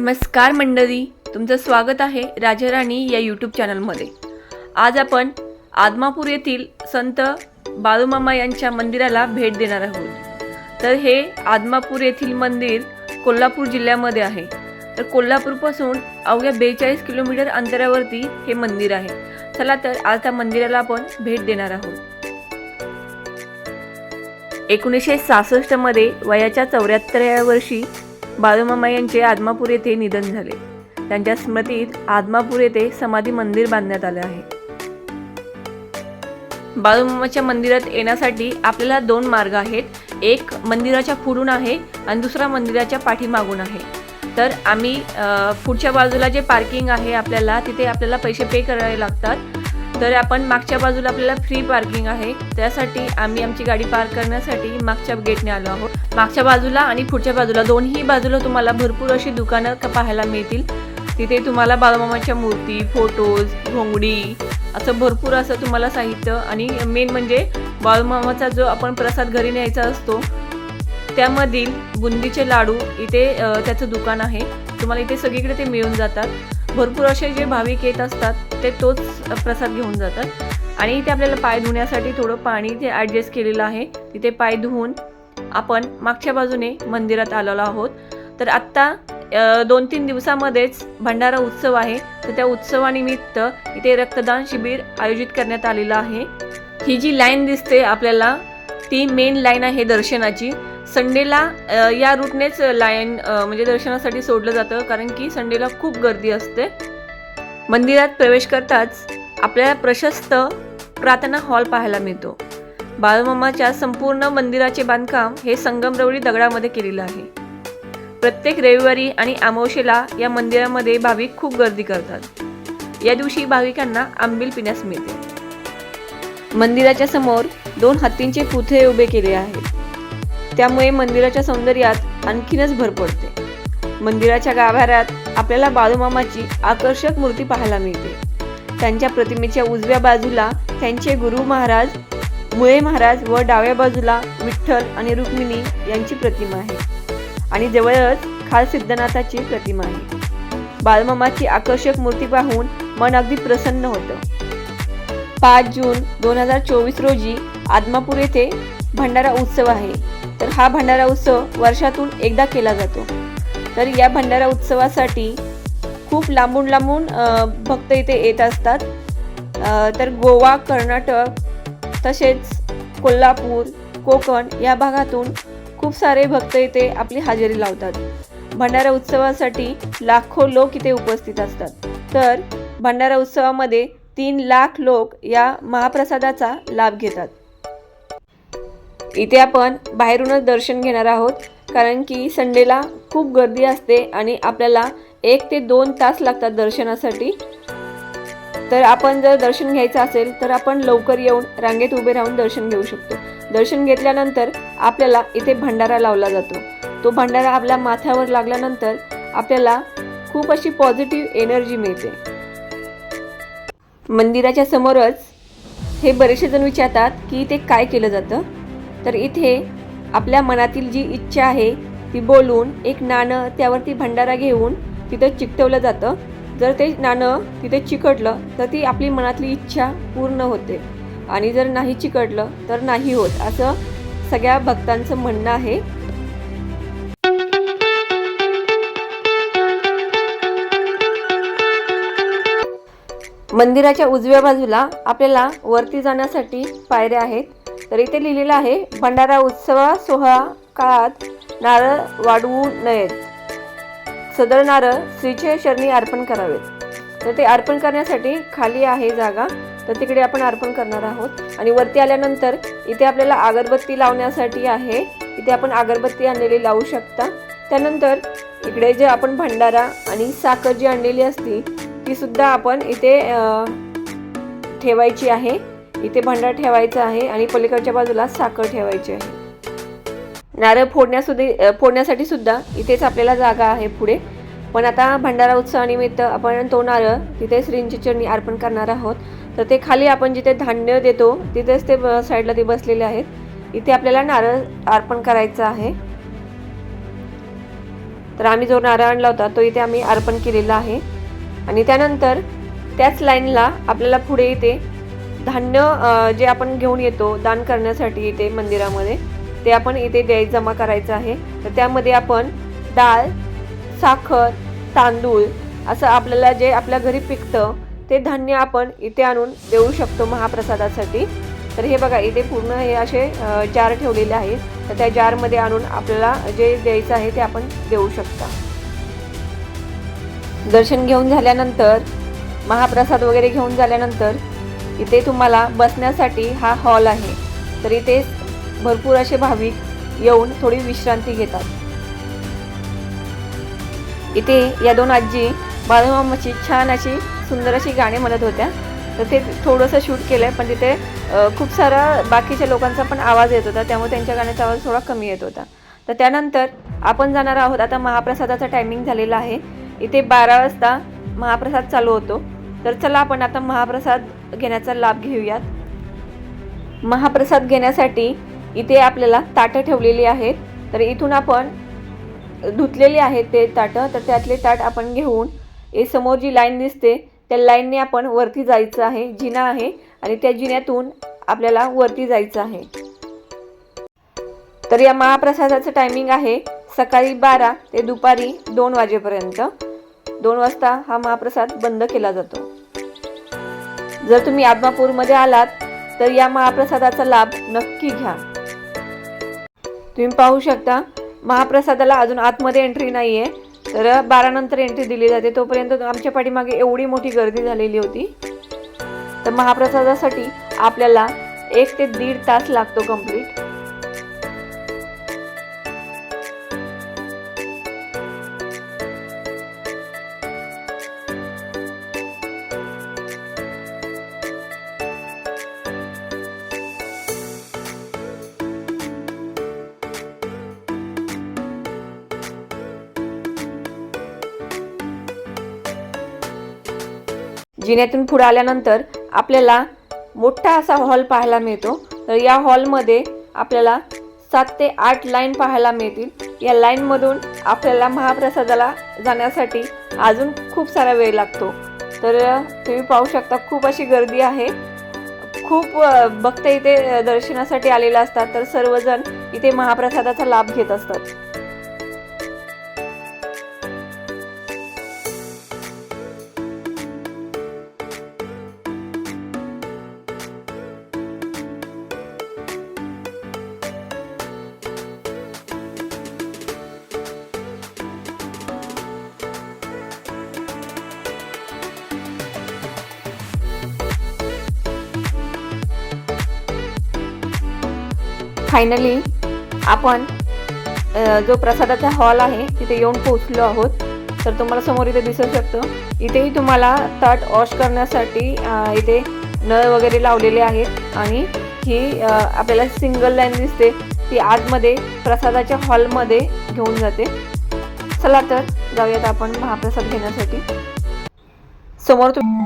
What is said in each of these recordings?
नमस्कार मंडळी तुमचं स्वागत आहे राजाराणी या यूट्यूब चॅनलमध्ये आज आपण आदमापूर येथील संत बाळूमामा यांच्या मंदिराला भेट देणार आहोत. तर हे आदमापूर येथील मंदिर कोल्हापूर जिल्ह्यामध्ये आहे. तर कोल्हापूरपासून अवघ्या बेचाळीस किलोमीटर अंतरावरती हे मंदिर आहे. चला तर आज त्या मंदिराला आपण भेट देणार आहोत. एकोणीसशे सहासष्टमध्ये वयाच्या चौऱ्याहत्तराव्या वर्षी बाळूमामा यांचे आदमापूर येथे निधन झाले. त्यांच्या स्मृतीत आदमापूर येथे समाधी मंदिर बांधण्यात आले आहे. बाळूमामाच्या मंदिरात येण्यासाठी आपल्याला दोन मार्ग आहेत. एक मंदिराच्या पुढून आहे आणि दुसरा मंदिराच्या पाठीमागून आहे. तर आम्ही पुढच्या बाजूला जे पार्किंग आहे आपल्याला तिथे आपल्याला पैसे पे करावे लागतात. तर आपण मागच्या बाजूला आपल्याला फ्री पार्किंग आहे. त्यासाठी आम्ही आमची गाडी पार्क करण्यासाठी मागच्या गेटने आलो आहोत. मागच्या बाजूला आणि पुढच्या बाजूला दोन्ही बाजूला तुम्हाला भरपूर अशी दुकानं पाहायला मिळतील. तिथे तुम्हाला बाळमामाच्या मूर्ती फोटोज घोंगडी असं भरपूर असं तुम्हाला साहित्य आणि मेन म्हणजे बाळूमामाचा जो आपण प्रसाद घरी न्यायचा असतो त्यामधील बुंदीचे लाडू इथे त्याचं दुकान आहे. तुम्हाला इथे सगळीकडे ते मिळून जातात. भरपूर असे जे भाविक येत असतात ते तोच प्रसाद घेऊन जातात. आणि इथे आपल्याला पाय धुण्यासाठी थोडं पाणी इथे ॲडजस्ट केलेलं आहे. तिथे पाय धुवून आपण मागच्या बाजूने मंदिरात आलेलो आहोत. तर आत्ता दोन तीन दिवसामध्येच भंडारा उत्सव आहे. तर त्या उत्सवानिमित्त इथे रक्तदान शिबिर आयोजित करण्यात आलेलं आहे. ही जी लाईन दिसते आपल्याला ती मेन लाईन आहे दर्शनाची. संडेला या रूटनेच लायन म्हणजे दर्शनासाठी सोडलं जातं. कारण की संडेला खूप गर्दी असते. मंदिरात प्रवेश करताच आपल्याला प्रशस्त प्रार्थना हॉल पाहायला मिळतो. बाळूमामाच्या संपूर्ण मंदिराचे बांधकाम हे संगमरवरी दगडामध्ये केलेलं आहे. प्रत्येक रविवारी आणि अमावशेला या मंदिरामध्ये भाविक खूप गर्दी करतात. या दिवशी भाविकांना आंबील पिण्यास मिळते. मंदिराच्या समोर दोन हत्तींचे पुतळे उभे केले आहेत. त्यामुळे मंदिराच्या सौंदर्यात आणखीनच भर पडते. मंदिराच्या गाभाऱ्यात आपल्याला बाळूमामाची आकर्षक मूर्ती पाहायला मिळते. त्यांच्या प्रतिमेच्या उजव्या बाजूला त्यांचे गुरु महाराज मुळे महाराज व डाव्या बाजूला विठ्ठल आणि रुक्मिणी यांची प्रतिमा आहे. आणि जवळच खाल सिद्धनाथाची प्रतिमा आहे. बाळमामाची आकर्षक मूर्ती पाहून मन अगदी प्रसन्न होतं. पाच जून दोन हजार चोवीस रोजी आदमापूर येथे भंडारा उत्सव आहे. तर हा भंडारा उत्सव वर्षातून एकदा केला जातो. तर या भंडारा उत्सवासाठी खूप लांबून लांबून भक्त इथे येत असतात. तर गोवा कर्नाटक तसेच कोल्हापूर कोकण या भागातून खूप सारे भक्त इथे आपली हजेरी लावतात. भंडारा उत्सवासाठी लाखो लोक इथे उपस्थित असतात. तर भंडारा उत्सवामध्ये तीन लाख लोक या महाप्रसादाचा लाभ घेतात. इथे आपण बाहेरूनच दर्शन घेणार आहोत कारण की संडेला खूप गर्दी असते आणि आपल्याला एक ते दोन तास लागतात दर्शनासाठी. तर आपण जर दर्शन घ्यायचं असेल तर आपण लवकर येऊन रांगेत उभे राहून दर्शन घेऊ शकतो. दर्शन घेतल्यानंतर आपल्याला इथे भंडारा लावला जातो. तो भंडारा आपल्या माथ्यावर लागल्यानंतर आपल्याला खूप अशी पॉझिटिव्ह एनर्जी मिळते. मंदिराच्या समोरच हे बरेचसे जण विचारतात की इथे काय केलं जातं? तर इथे आपल्या मनातील जी इच्छा आहे ती बोलून एक नाणं त्यावरती भंडारा घेऊन तिथं चिकटवलं जातं. जर ते नाणं तिथे चिकटलं तर ती आपली मनातली इच्छा पूर्ण होते. आणि जर नाही चिकटलं तर नाही होत. असं सगळ्या भक्तांचं म्हणणं आहे. मंदिराच्या उजव्या बाजूला आपल्याला वरती जाण्यासाठी पायऱ्या आहेत. तर इथे लिहिलेलं आहे भंडारा उत्सवा सोहळा काळात नारळ वाढवू नयेत. सदर नारळ श्रीचे शरणी अर्पण करावेत. तर ते अर्पण करण्यासाठी खाली आहे जागा. तर तिकडे आपण अर्पण करणार आहोत. आणि वरती आल्यानंतर इथे आपल्याला अगरबत्ती लावण्यासाठी आहे. इथे आपण अगरबत्ती आणलेली लावू शकता. त्यानंतर इकडे जे आपण भंडारा आणि साखर जी आणलेली असती ती सुद्धा आपण इथे ठेवायची आहे. इथे भांडा ठेवायचा आहे आणि पलीकडच्या बाजूला साखर ठेवायची आहे. नारळ फोडण्यासुद्धा फोडण्यासाठी सुद्धा इथेच आपल्याला जागा आहे पुढे. पण आता भंडारा उत्सवानिमित्त आपण तो नारळ तिथे श्रींची चरणी अर्पण करणार आहोत. तर ते खाली आपण जिथे धान्य देतो तिथेच ते ब- साईडला ते बसलेले आहेत. इथे आपल्याला नारळ अर्पण करायचं आहे. तर आम्ही जो नारळ आणला होता तो इथे आम्ही अर्पण केलेला आहे. आणि त्यानंतर त्याच लाईनला आपल्याला पुढे इथे धान्य जे आपण घेऊन येतो दान करण्यासाठी इथे मंदिरामध्ये ते आपण इथे द्याय जमा करायचं आहे. तर त्यामध्ये आपण डाळ साखर तांदूळ असं आपल्याला जे आपल्या घरी पिकतं ते धान्य आपण इथे आणून देऊ शकतो महाप्रसादासाठी. तर हे बघा इथे पूर्ण हे असे जार ठेवलेले आहेत. तर त्या जारमध्ये आणून आपल्याला जे द्यायचं आहे ते आपण देऊ शकता. दर्शन घेऊन झाल्यानंतर महाप्रसाद वगैरे घेऊन झाल्यानंतर इथे तुम्हाला बसण्यासाठी हा हॉल आहे. तर इथे भरपूर असे भाविक येऊन थोडी विश्रांती घेतात. इथे या दोन आजी बाळूमामाची छान अशी सुंदर अशी गाणी म्हणत होत्या. तर ते थोडंसं शूट केलं आहे पण तिथे खूप सारा बाकीच्या लोकांचा पण आवाज येत होता. त्यामुळे त्यांच्या गाण्याचा आवाज थोडा कमी येत होता. तर त्यानंतर आपण जाणार आहोत. आता महाप्रसादाचा टायमिंग झालेला आहे. इथे बारा वाजता महाप्रसाद चालू होतो. तर चला आपण आता महाप्रसाद घेण्याचा लाभ घेऊयात. महाप्रसाद घेण्यासाठी इथे आपल्याला ताटं ठेवलेली आहेत. तर इथून आपण धुतलेले आहेत ते ताटं. तर त्यातले ताट आपण घेऊन हे समोर जी लाईन दिसते त्या लाईनने आपण वरती जायचं आहे जिना आहे. आणि त्या जिन्यातून आपल्याला वरती जायचं आहे. तर या महाप्रसादाचं टायमिंग आहे सकाळी बारा ते दुपारी दोन वाजेपर्यंत. दोन वाजता हा महाप्रसाद बंद केला जातो. जर तुम्ही आदमापूरमध्ये आलात तर या महाप्रसादाचा लाभ नक्की घ्या. तुम्ही पाहू शकता महाप्रसादाला अजून आतमध्ये एंट्री नाही आहे तर बारा नंतर एंट्री दिली जाते. तोपर्यंत आमच्या पाठीमागे एवढी मोठी गर्दी झालेली होती. तर महाप्रसादासाठी आपल्याला एक ते दीड तास लागतो कंप्लीट जिन्यातून पुढे आल्यानंतर आपल्याला मोठा असा हॉल पाहायला मिळतो. तर या हॉलमध्ये आपल्याला सात ते आठ लाईन पाहायला मिळतील. या लाईनमधून आपल्याला महाप्रसादाला जाण्यासाठी अजून खूप सारा वेळ लागतो. तर तुम्ही पाहू शकता खूप अशी गर्दी आहे. खूप भक्त इथे दर्शनासाठी आलेले असतात. तर सर्वजण इथे महाप्रसादाचा लाभ घेत असतात. फायनली आपण जो प्रसादाचा हॉल आहे तिथे येऊन पोहोचलो आहोत. तर तुम्हाला समोर इथे दिसू शकतं. इथेही तुम्हाला ताट वॉश करण्यासाठी इथे नळ वगैरे लावलेले आहेत. आणि ही आपल्याला सिंगल लाईन दिसते. ती आतमध्ये प्रसादाच्या हॉलमध्ये घेऊन जाते. चला तर जाऊयात आपण महाप्रसाद घेण्यासाठी. समोर तुम्ही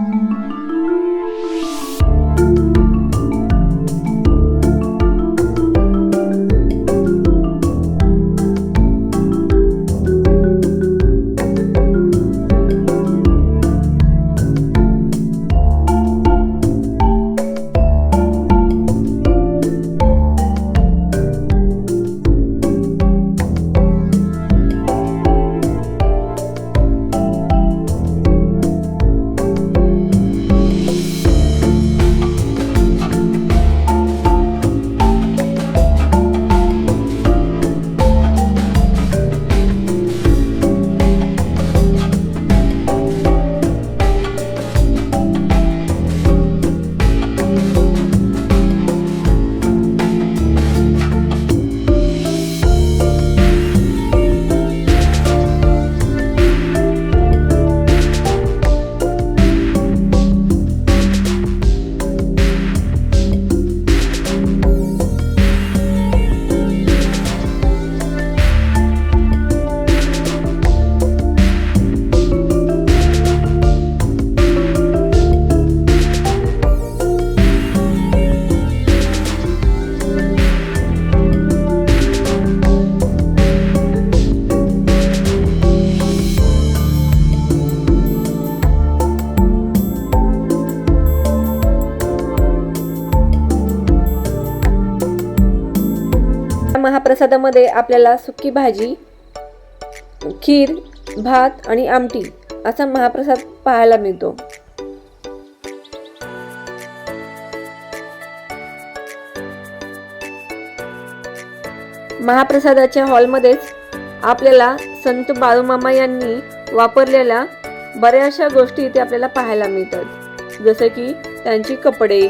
प्रसादामध्ये आपल्याला सुकी भाजी खीर भात आणि आमटी असा महाप्रसाद पाहायला मिळतो. महाप्रसादाच्या हॉलमध्येच आपल्याला संत बाळूमामा यांनी वापरलेल्या बऱ्याचशा गोष्टी इथे आपल्याला पाहायला मिळतात. जसं की त्यांची कपडे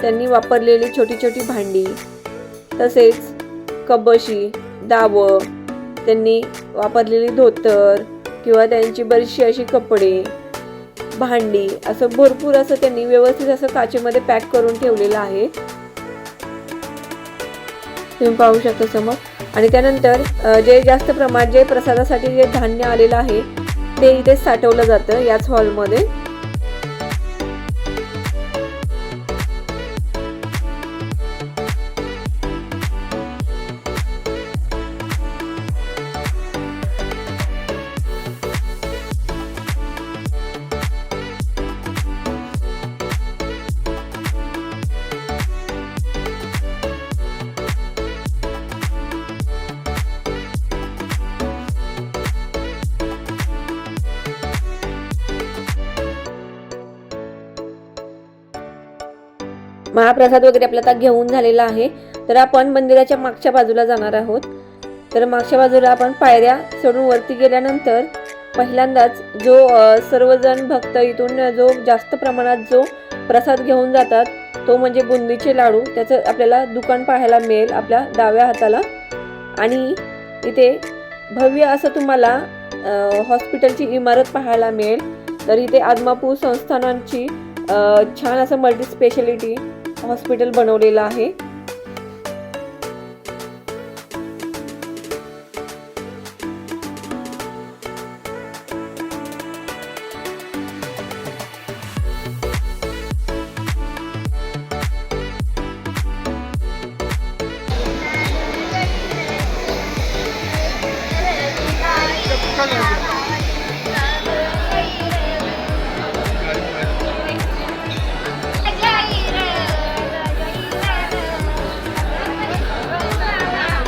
त्यांनी वापरलेली छोटी छोटी भांडी तसेच कबशी दावं त्यांनी वापरलेली धोतर किंवा त्यांची बरीचशी अशी कपडे भांडी असं भरपूर असं त्यांनी व्यवस्थित असं काचेमध्ये पॅक करून ठेवलेलं आहे. तुम्ही पाहू शकता समोर. आणि त्यानंतर जे जास्त प्रमाणात जे प्रसादासाठी जे धान्य आलेलं आहे ते इथे साठवलं जातं याच हॉलमध्ये. महाप्रसाद वगैरे आपला आता घेऊन झालेला आहे. तर आपण मंदिराच्या मागच्या बाजूला जाणार आहोत. तर मागच्या बाजूला आपण पायऱ्या सोडून वरती गेल्यानंतर पहिल्यांदाच जो सर्वजण भक्त इथून जो जास्त प्रमाणात जो प्रसाद घेऊन जातात तो म्हणजे बुंदीचे लाडू. त्याचं आपल्याला दुकान पाहायला मिळेल आपल्या डाव्या हाताला. आणि इथे भव्य असं तुम्हाला हॉस्पिटलची इमारत पाहायला मिळेल. तर इथे आदमापूर संस्थानांची छान असं मल्टी स्पेशालिटी हॉस्पिटल बनवलेलं आहे.